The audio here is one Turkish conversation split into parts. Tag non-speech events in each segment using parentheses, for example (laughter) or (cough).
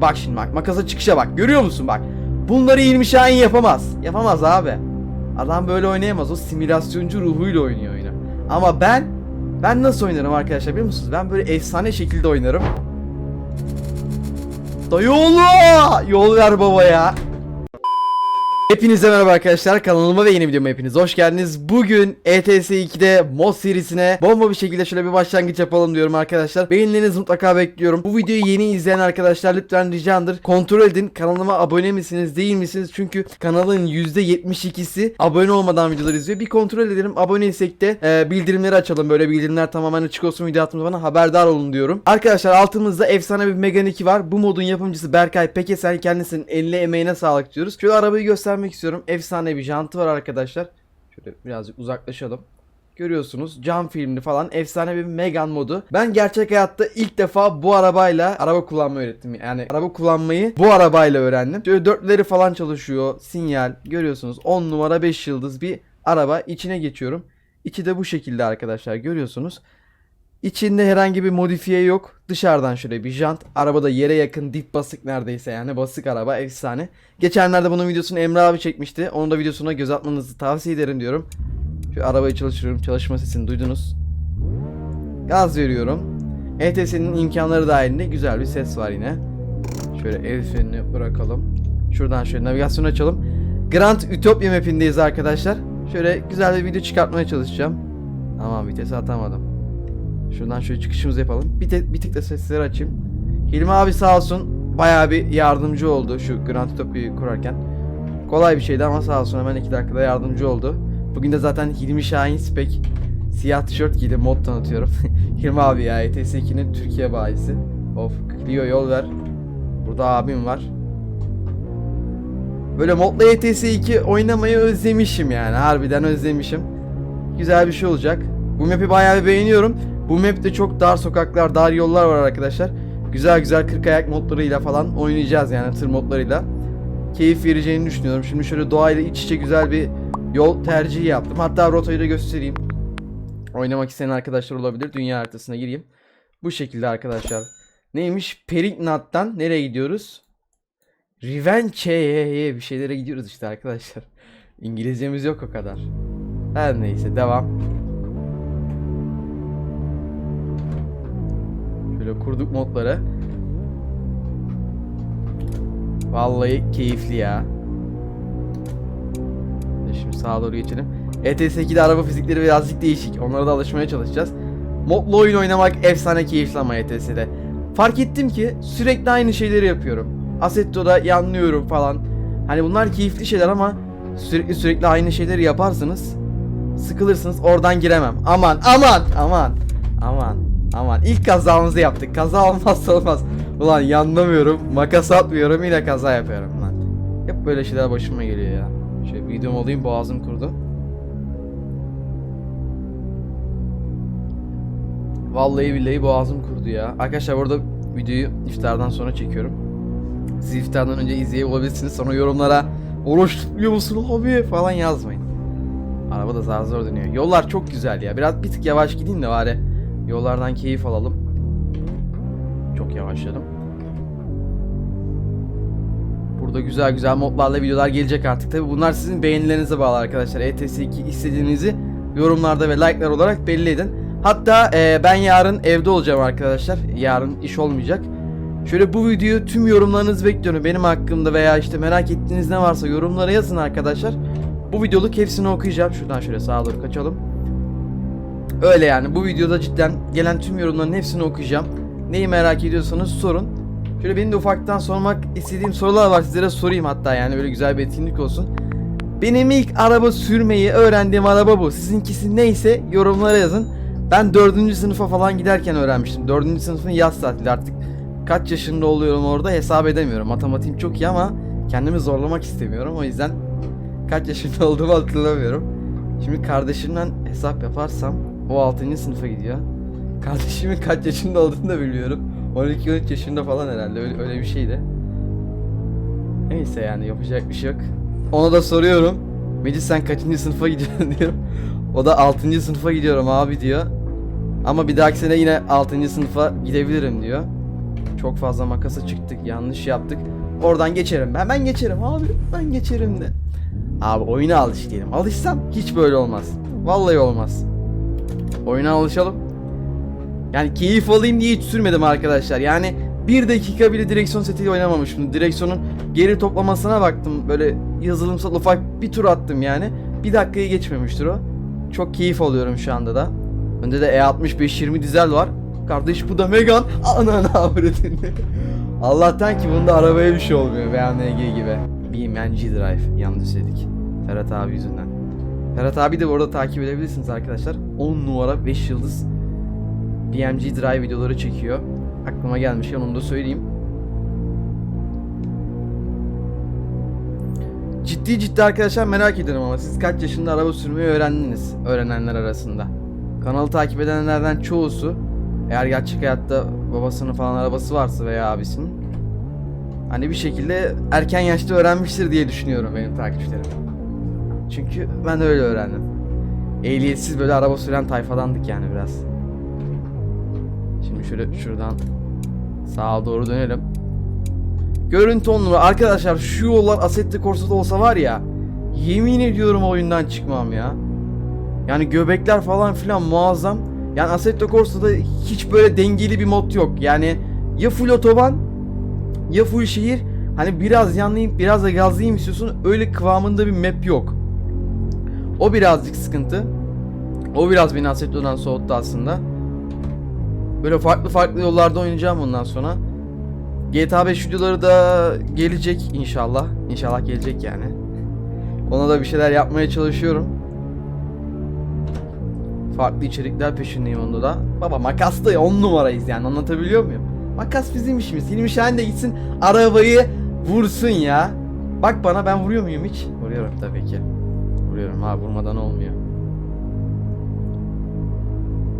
Bak şimdi bak makasa çıkışa bak görüyor musun bak. Bunları İlmi Şahin yapamaz. Yapamaz abi. Adam böyle oynayamaz. O simülasyoncu ruhuyla oynuyor oyunu. Ama ben ben nasıl oynarım arkadaşlar biliyor musunuz? Ben böyle efsane şekilde oynarım. Dayı oğlu! Yol ver baba ya. Hepinize merhaba arkadaşlar kanalıma ve yeni videoma hepiniz hoş geldiniz. Bugün ETS 2'de mod serisine bomba bir şekilde şöyle bir başlangıç yapalım diyorum arkadaşlar. Beğenilerinizi mutlaka bekliyorum. Bu videoyu yeni izleyen arkadaşlar lütfen ricamdır. Kontrol edin kanalıma abone misiniz değil misiniz? Çünkü kanalın %72'si abone olmadan videolar izliyor. Bir kontrol edelim. Aboneysek de e, bildirimleri açalım. Böyle bildirimler tamamen açık olsun video attığımız bana haberdar olun diyorum. Arkadaşlar altımızda efsane bir Megane 2 var. Bu modun yapımcısı Berkay Pekesen kendisinin eline emeğine sağlık diyoruz. Şöyle arabayı göstermek istiyorum. Efsane bir jantı var arkadaşlar. Şöyle birazcık uzaklaşalım. Görüyorsunuz cam filmli falan efsane bir Megan modu. Ben gerçek hayatta ilk defa bu arabayla araba kullanmayı öğrettim. Yani araba kullanmayı bu arabayla öğrendim. Şöyle dörtleri falan çalışıyor. Sinyal görüyorsunuz 10 numara 5 yıldız bir araba. İçine geçiyorum. İçi de bu şekilde arkadaşlar görüyorsunuz. İçinde herhangi bir modifiye yok. Dışarıdan şöyle bir jant. Arabada yere yakın dip basık neredeyse yani basık araba efsane. Geçenlerde bunun videosunu Emre abi çekmişti. Onun da videosuna göz atmanızı tavsiye ederim diyorum. Şu arabayı çalıştırıyorum. Çalışma sesini duydunuz. Gaz veriyorum. ETS'nin imkanları dahilinde güzel bir ses var yine. Şöyle el frenini bırakalım. Şuradan şöyle navigasyonu açalım. Grand Utopia map'indeyiz arkadaşlar. Şöyle güzel bir video çıkartmaya çalışacağım. Aman vitesi atamadım. Şuradan şöyle çıkışımızı yapalım. Bir, te- bir tık da sesleri açayım. Hilmi abi sağ olsun bayağı bir yardımcı oldu şu Grand Utopia'yı kurarken. Kolay bir şeydi ama sağ olsun hemen 2 dakikada yardımcı oldu. Bugün de zaten Hilmi Şahin Spek siyah tişört giydi mod tanıtıyorum. (laughs) Hilmi abi ya ETS 2'nin Türkiye bayisi. Of Clio yol ver. Burada abim var. Böyle modla ETS 2 oynamayı özlemişim yani harbiden özlemişim. Güzel bir şey olacak. Bu map'i bayağı beğeniyorum. Bu map'te çok dar sokaklar, dar yollar var arkadaşlar. Güzel güzel 40 ayak modlarıyla falan oynayacağız yani tır modlarıyla. Keyif vereceğini düşünüyorum. Şimdi şöyle doğayla iç içe güzel bir yol tercihi yaptım. Hatta rotayı da göstereyim. Oynamak isteyen arkadaşlar olabilir. Dünya haritasına gireyim. Bu şekilde arkadaşlar. Neymiş? Perignat'tan nereye gidiyoruz? Rivence'ye bir şeylere gidiyoruz işte arkadaşlar. İngilizcemiz yok o kadar. Her neyse devam. Kurduk modları. Vallahi keyifli ya. Şimdi sağa doğru geçelim. ETS 2'de araba fizikleri birazcık değişik. Onlara da alışmaya çalışacağız. Modlu oyun oynamak efsane keyifli ama ETS'de. Fark ettim ki sürekli aynı şeyleri yapıyorum. Assetto'da yanlıyorum falan. Hani bunlar keyifli şeyler ama sürekli sürekli aynı şeyleri yaparsınız. Sıkılırsınız oradan giremem. Aman aman aman aman aman. İlk kazamızı yaptık. Kaza olmazsa olmaz. Ulan yanlamıyorum. Makas atmıyorum yine kaza yapıyorum lan. Hep böyle şeyler başıma geliyor ya. Şöyle videomu alayım boğazım kurudu. Vallahi billahi boğazım kurudu ya. Arkadaşlar burada videoyu iftardan sonra çekiyorum. Siz iftardan önce izleyebilirsiniz. Sonra yorumlara oruç tutmuyor musun abi falan yazmayın. Araba da zar zor dönüyor. Yollar çok güzel ya. Biraz bir tık yavaş gideyim de bari yollardan keyif alalım. Çok yavaşladım. Burada güzel güzel modlarla videolar gelecek artık. Tabi bunlar sizin beğenilerinize bağlı arkadaşlar. ETS 2 istediğinizi yorumlarda ve like'lar olarak belli edin. Hatta e, ben yarın evde olacağım arkadaşlar. Yarın iş olmayacak. Şöyle bu videoyu tüm yorumlarınızı bekliyorum. Benim hakkımda veya işte merak ettiğiniz ne varsa yorumlara yazın arkadaşlar. Bu videoluk hepsini okuyacağım. Şuradan şöyle sağa doğru kaçalım. Öyle yani bu videoda cidden gelen tüm yorumların hepsini okuyacağım. Neyi merak ediyorsanız sorun. Şöyle benim de ufaktan sormak istediğim sorular var sizlere sorayım hatta yani böyle güzel bir etkinlik olsun. Benim ilk araba sürmeyi öğrendiğim araba bu. Sizinkisi neyse yorumlara yazın. Ben 4. sınıfa falan giderken öğrenmiştim. 4. sınıfın yaz tatili artık. Kaç yaşında oluyorum orada hesap edemiyorum. Matematiğim çok iyi ama kendimi zorlamak istemiyorum. O yüzden kaç yaşında olduğumu hatırlamıyorum. Şimdi kardeşimden hesap yaparsam o 6. sınıfa gidiyor. Kardeşimin kaç yaşında olduğunu da bilmiyorum. 12-13 yaşında falan herhalde öyle, öyle bir şeydi. Neyse yani yapacak bir şey yok. Ona da soruyorum. Meclis sen kaçıncı sınıfa gidiyorsun (laughs) diyorum. O da 6. sınıfa gidiyorum abi diyor. Ama bir dahaki sene yine 6. sınıfa gidebilirim diyor. Çok fazla makasa çıktık. Yanlış yaptık. Oradan geçerim. Hemen geçerim abi. Ben geçerim de. Abi oyuna alış diyelim. Alışsam hiç böyle olmaz. Vallahi olmaz. Oyuna alışalım. Yani keyif alayım diye hiç sürmedim arkadaşlar. Yani bir dakika bile direksiyon setiyle oynamamışım. Direksiyonun geri toplamasına baktım. Böyle yazılımsal ufak bir tur attım yani. Bir dakikayı geçmemiştir o. Çok keyif alıyorum şu anda da. Önde de E60 520 dizel var. Kardeş bu da Megan. (laughs) Ananı avradını. Allah'tan ki bunda arabaya bir şey olmuyor. BMG gibi. BMG Drive. Yanlış dedik. Ferhat abi yüzünden. Ferhat abi de bu arada takip edebilirsiniz arkadaşlar. 10 numara 5 yıldız BMG Drive videoları çekiyor. Aklıma gelmişken onu da söyleyeyim. Ciddi ciddi arkadaşlar merak ediyorum ama siz kaç yaşında araba sürmeyi öğrendiniz öğrenenler arasında. Kanalı takip edenlerden çoğusu eğer gerçek hayatta babasının falan arabası varsa veya abisinin hani bir şekilde erken yaşta öğrenmiştir diye düşünüyorum benim takipçilerim. Çünkü ben öyle öğrendim. Ehliyetsiz böyle araba süren tayfadandık yani biraz. Şimdi şöyle şuradan sağa doğru dönelim. Görüntü on numara. Arkadaşlar şu yollar Assetto Corsa'da olsa var ya yemin ediyorum oyundan çıkmam ya. Yani göbekler falan filan muazzam. Yani Assetto Corsa'da hiç böyle dengeli bir mod yok. Yani ya full otoban ya full şehir. Hani biraz yanlayayım biraz da gazlayayım istiyorsun. Öyle kıvamında bir map yok. O birazcık sıkıntı. O biraz beni Assetto'dan soğuttu aslında. Böyle farklı farklı yollarda oynayacağım bundan sonra. GTA 5 videoları da gelecek inşallah. İnşallah gelecek yani. Ona da bir şeyler yapmaya çalışıyorum. Farklı içerikler peşindeyim onda da. Baba makas da 10 numarayız yani anlatabiliyor muyum? Makas bizim işimiz. Hilmi Şahin de gitsin arabayı vursun ya. Bak bana ben vuruyor muyum hiç? Vuruyorum tabii ki. Vuruyorum ha vurmadan olmuyor.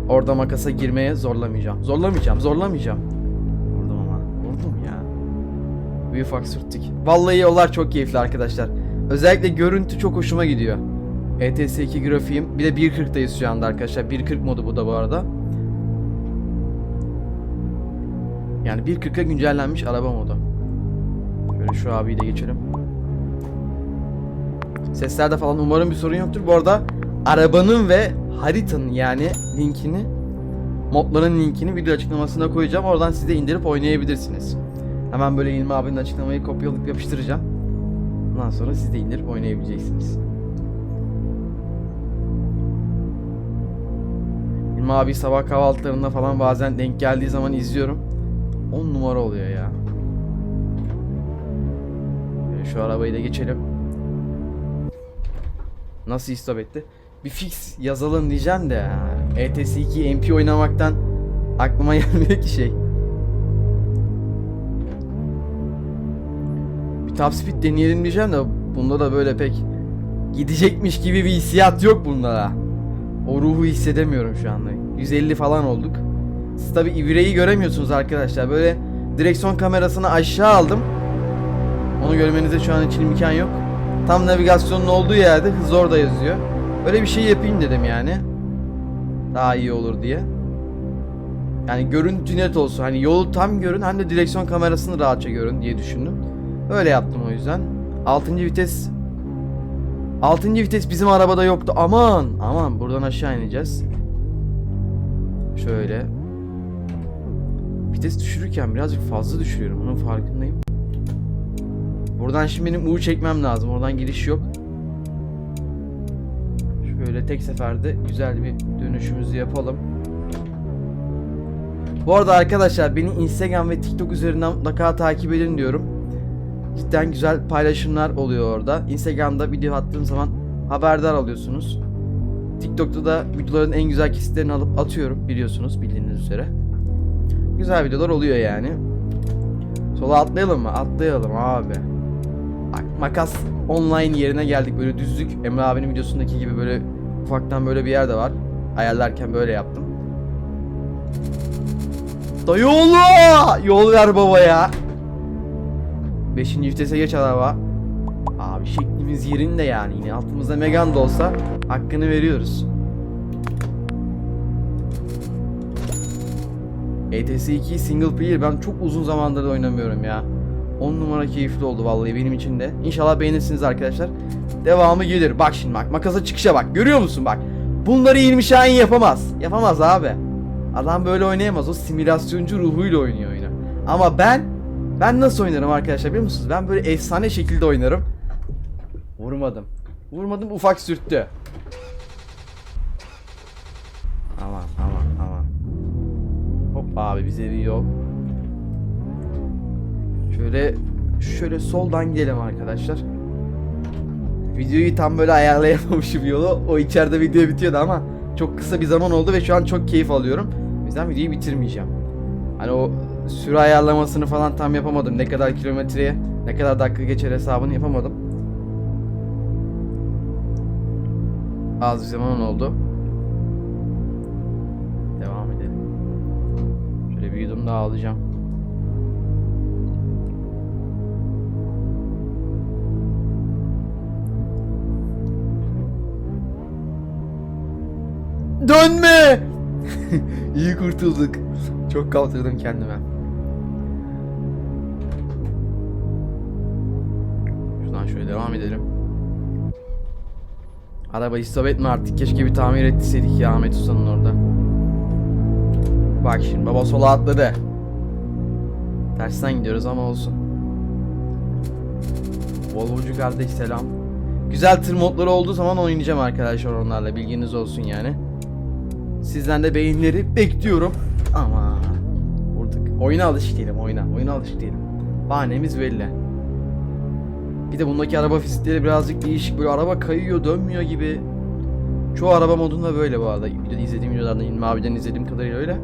Orada makasa girmeye zorlamayacağım. Zorlamayacağım, zorlamayacağım. Vurdum ama. Vurdum ya. Bir ufak sürttük. Vallahi yollar çok keyifli arkadaşlar. Özellikle görüntü çok hoşuma gidiyor. ETS 2 grafiğim. Bir de 1.40'dayız şu anda arkadaşlar. 1.40 modu bu da bu arada. Yani 1.40'a güncellenmiş araba modu. Şöyle şu abiyi de geçelim. Seslerde falan umarım bir sorun yoktur. Bu arada arabanın ve haritanın yani linkini modların linkini video açıklamasına koyacağım. Oradan siz de indirip oynayabilirsiniz. Hemen böyle İlmi abinin açıklamayı kopyalayıp yapıştıracağım. Ondan sonra siz de indirip oynayabileceksiniz. İlmi abi sabah kahvaltılarında falan bazen denk geldiği zaman izliyorum. 10 numara oluyor ya. Şu arabayı da geçelim. Nasıl istop etti? Bir fix yazalım diyeceğim de ya. ETS 2 MP oynamaktan aklıma (laughs) gelmiyor ki şey. Bir top speed deneyelim diyeceğim de bunda da böyle pek gidecekmiş gibi bir hissiyat yok bunda da. O ruhu hissedemiyorum şu anda. 150 falan olduk. Siz tabi ivreyi göremiyorsunuz arkadaşlar. Böyle direksiyon kamerasını aşağı aldım. Onu görmenize şu an için imkan yok. Tam navigasyonun olduğu yerde hız orada yazıyor. Öyle bir şey yapayım dedim yani. Daha iyi olur diye. Yani görüntü net olsun. Hani yolu tam görün hem de direksiyon kamerasını rahatça görün diye düşündüm. Öyle yaptım o yüzden. 6. vites 6. vites bizim arabada yoktu. Aman aman buradan aşağı ineceğiz. Şöyle. Vites düşürürken birazcık fazla düşürüyorum. Bunun farkındayım. Buradan şimdi benim U çekmem lazım. Oradan giriş yok. Şöyle tek seferde güzel bir dönüşümüzü yapalım. Bu arada arkadaşlar beni Instagram ve TikTok üzerinden mutlaka takip edin diyorum. Cidden güzel paylaşımlar oluyor orada. Instagram'da video attığım zaman haberdar alıyorsunuz. TikTok'ta da videoların en güzel kesitlerini alıp atıyorum biliyorsunuz bildiğiniz üzere. Güzel videolar oluyor yani. Sola atlayalım mı? Atlayalım abi. Makas online yerine geldik böyle düzlük. Emre abinin videosundaki gibi böyle ufaktan böyle bir yer de var. Ayarlarken böyle yaptım. Dayı oğlu! Yol ver baba ya. Beşinci vitese geç araba. Abi şeklimiz yerinde yani. Yine altımızda Megan da olsa hakkını veriyoruz. ETS 2 single player ben çok uzun zamandır oynamıyorum ya. 10 numara keyifli oldu vallahi benim için de. İnşallah beğenirsiniz arkadaşlar. Devamı gelir. Bak şimdi bak makasa çıkışa bak. Görüyor musun bak. Bunları İlmi Şahin yapamaz. Yapamaz abi. Adam böyle oynayamaz. O simülasyoncu ruhuyla oynuyor oyunu. Ama ben ben nasıl oynarım arkadaşlar biliyor musunuz? Ben böyle efsane şekilde oynarım. Vurmadım. Vurmadım ufak sürttü. Aman aman aman. Hop abi bize bir yol. Şöyle şöyle soldan gidelim arkadaşlar. Videoyu tam böyle ayarlayamamışım yolu. O içeride video bitiyordu ama çok kısa bir zaman oldu ve şu an çok keyif alıyorum. O yüzden videoyu bitirmeyeceğim. Hani o süre ayarlamasını falan tam yapamadım. Ne kadar kilometreye, ne kadar dakika geçer hesabını yapamadım. Az bir zaman oldu. Devam edelim. Şöyle bir yudum daha alacağım. Dönme! (laughs) İyi kurtulduk. Çok kaptırdım kendime. Şuradan şöyle devam edelim. Araba istop etme artık. Keşke bir tamir etseydik ya Ahmet Usta'nın orada. Bak şimdi baba sola atladı. Tersten gidiyoruz ama olsun. Volvocu kardeş selam. Güzel tır modları olduğu zaman oynayacağım arkadaşlar onlarla bilginiz olsun yani. Sizden de beyinleri bekliyorum. Ama vurduk. Oyuna alışık değilim oyuna. Oyuna alışık değilim. Bahanemiz belli. Bir de bundaki araba fizikleri birazcık değişik. Böyle araba kayıyor, dönmüyor gibi. Çoğu araba modunda böyle bu arada. İzlediğim videolardan, İlmi abiden izlediğim kadarıyla öyle.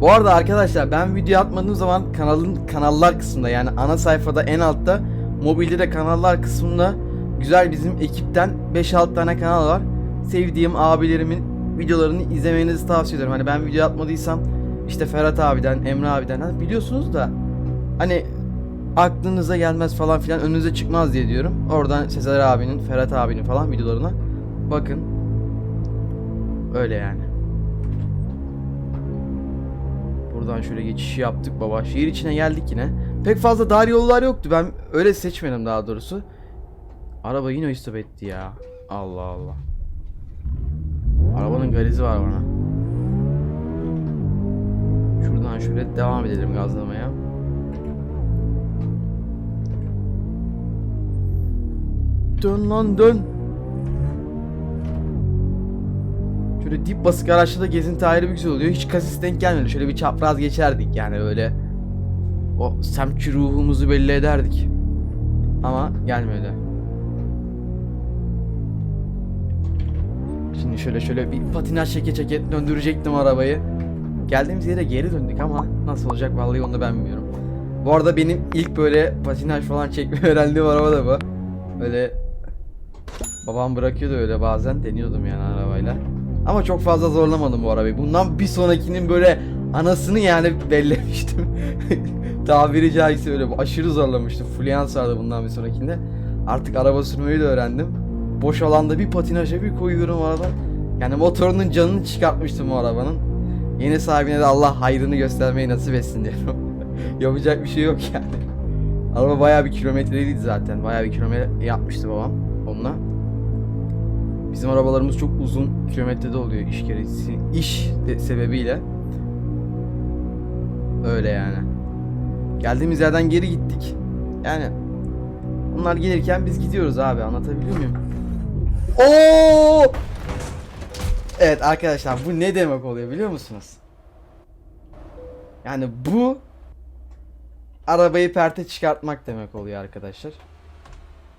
Bu arada arkadaşlar ben video atmadığım zaman kanalın kanallar kısmında yani ana sayfada en altta mobilde de kanallar kısmında güzel bizim ekipten 5-6 tane kanal var. Sevdiğim abilerimin videolarını izlemenizi tavsiye ederim. Hani ben video atmadıysam işte Ferhat abiden, Emre abiden hani biliyorsunuz da hani aklınıza gelmez falan filan önünüze çıkmaz diye diyorum. Oradan Sezer abinin, Ferhat abinin falan videolarına bakın. Öyle yani. Buradan şöyle geçişi yaptık baba. Şehir içine geldik yine. Pek fazla dar yollar yoktu. Ben öyle seçmedim daha doğrusu. Araba yine istop etti ya. Allah Allah. Arabanın garizi var bana. Şuradan şöyle devam edelim gazlamaya. Dön lan dön. Şöyle dip basık araçta da gezinti ayrı bir güzel oluyor. Hiç kasis denk gelmedi. Şöyle bir çapraz geçerdik yani öyle. O semtçi ruhumuzu belli ederdik. Ama gelmedi. Şimdi şöyle şöyle bir patinaj çeke çeke döndürecektim arabayı. Geldiğimiz yere geri döndük ama nasıl olacak vallahi onu ben bilmiyorum. Bu arada benim ilk böyle patinaj falan çekmeyi (laughs) öğrendiğim araba da bu. Böyle babam bırakıyordu öyle bazen deniyordum yani arabayla. Ama çok fazla zorlamadım bu arabayı. Bundan bir sonrakinin böyle anasını yani (laughs) bellemiştim. (laughs) Tabiri caizse öyle aşırı zorlamıştım. Fluence vardı bundan bir sonrakinde. Artık araba sürmeyi de öğrendim. Boş alanda bir patinaja bir koyuyorum araba. Yani motorunun canını çıkartmıştım o arabanın. Yeni sahibine de Allah hayrını göstermeyi nasip etsin diyorum. (laughs) Yapacak bir şey yok yani. Araba bayağı bir kilometreliydi zaten. Bayağı bir kilometre yapmıştı babam onunla. Bizim arabalarımız çok uzun kilometrede oluyor iş gereği, iş de- sebebiyle. Öyle yani. Geldiğimiz yerden geri gittik. Yani bunlar gelirken biz gidiyoruz abi anlatabiliyor muyum? Oo! Evet arkadaşlar bu ne demek oluyor biliyor musunuz? Yani bu arabayı perte çıkartmak demek oluyor arkadaşlar.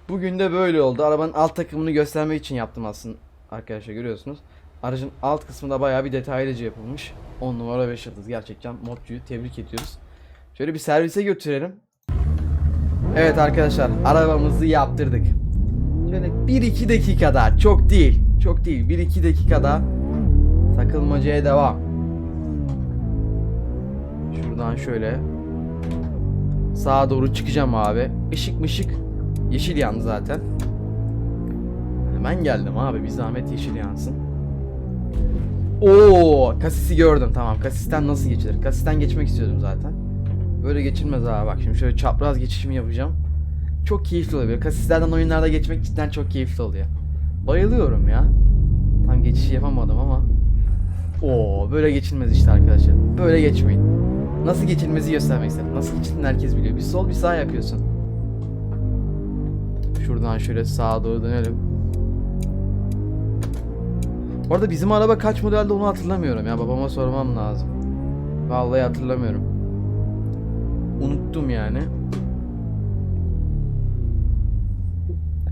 Bugün de böyle oldu. Arabanın alt takımını göstermek için yaptım aslında arkadaşlar görüyorsunuz. Aracın alt kısmında bayağı bir detaylıca yapılmış. 10 numara 5 yıldız gerçekten modcuyu tebrik ediyoruz. Şöyle bir servise götürelim. Evet arkadaşlar arabamızı yaptırdık. Şöyle 1-2 dakikada çok değil. Çok değil 1-2 dakikada takılmacaya devam. Şuradan şöyle sağa doğru çıkacağım abi. Işık mışık yeşil yandı zaten. Yani ben geldim abi bir zahmet yeşil yansın. Oo, kasisi gördüm. Tamam. Kasisten nasıl geçilir? Kasisten geçmek istiyordum zaten. Böyle geçilmez abi. Bak şimdi şöyle çapraz geçişimi yapacağım. Çok keyifli oluyor. Kasislerden oyunlarda geçmek cidden çok keyifli oluyor. Bayılıyorum ya. Tam geçişi yapamadım ama. Oo, böyle geçilmez işte arkadaşlar. Böyle geçmeyin. Nasıl geçilmezi göstermek istedim. Nasıl geçildiğini herkes biliyor. Bir sol bir sağ yapıyorsun. Şuradan şöyle sağa doğru dönelim. Bu arada bizim araba kaç modelde onu hatırlamıyorum ya. Babama sormam lazım. Vallahi hatırlamıyorum. Unuttum yani.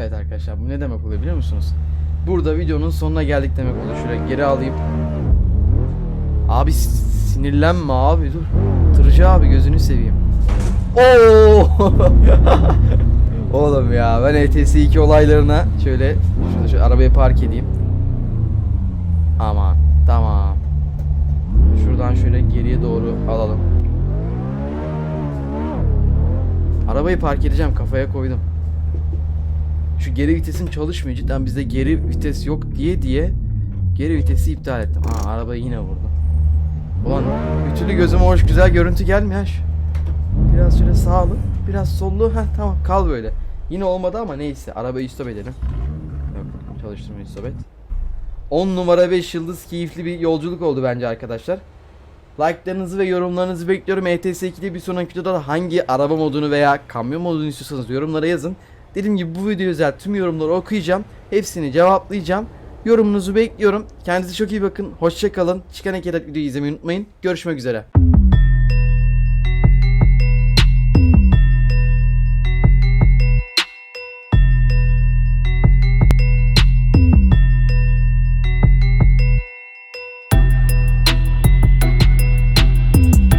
Evet arkadaşlar bu ne demek oluyor biliyor musunuz? Burada videonun sonuna geldik demek oluyor. Şöyle geri alayım. Abi sinirlenme abi dur. Tırcı abi gözünü seveyim. Oo! (laughs) Oğlum ya ben ETS 2 olaylarına şöyle şurada şu arabayı park edeyim. Aman tamam. Şuradan şöyle geriye doğru alalım. Arabayı park edeceğim kafaya koydum. Şu geri vitesim çalışmıyor cidden bizde geri vites yok diye diye geri vitesi iptal ettim. Aa arabayı yine vurdum. Ulan bir türlü gözüme hoş güzel görüntü gelmiyor. ha. Biraz şöyle sağlı, biraz sollu. Heh tamam kal böyle. Yine olmadı ama neyse arabayı stop edelim. Yok çalıştırmayı stop et. 10 numara 5 yıldız keyifli bir yolculuk oldu bence arkadaşlar. Like'larınızı ve yorumlarınızı bekliyorum. ETS 2'de bir sonraki videoda da hangi araba modunu veya kamyon modunu istiyorsanız yorumlara yazın. Dediğim gibi bu video özel tüm yorumları okuyacağım. Hepsini cevaplayacağım. Yorumunuzu bekliyorum. Kendinize çok iyi bakın. Hoşçakalın. Çıkan adet videoyu izlemeyi unutmayın. Görüşmek üzere.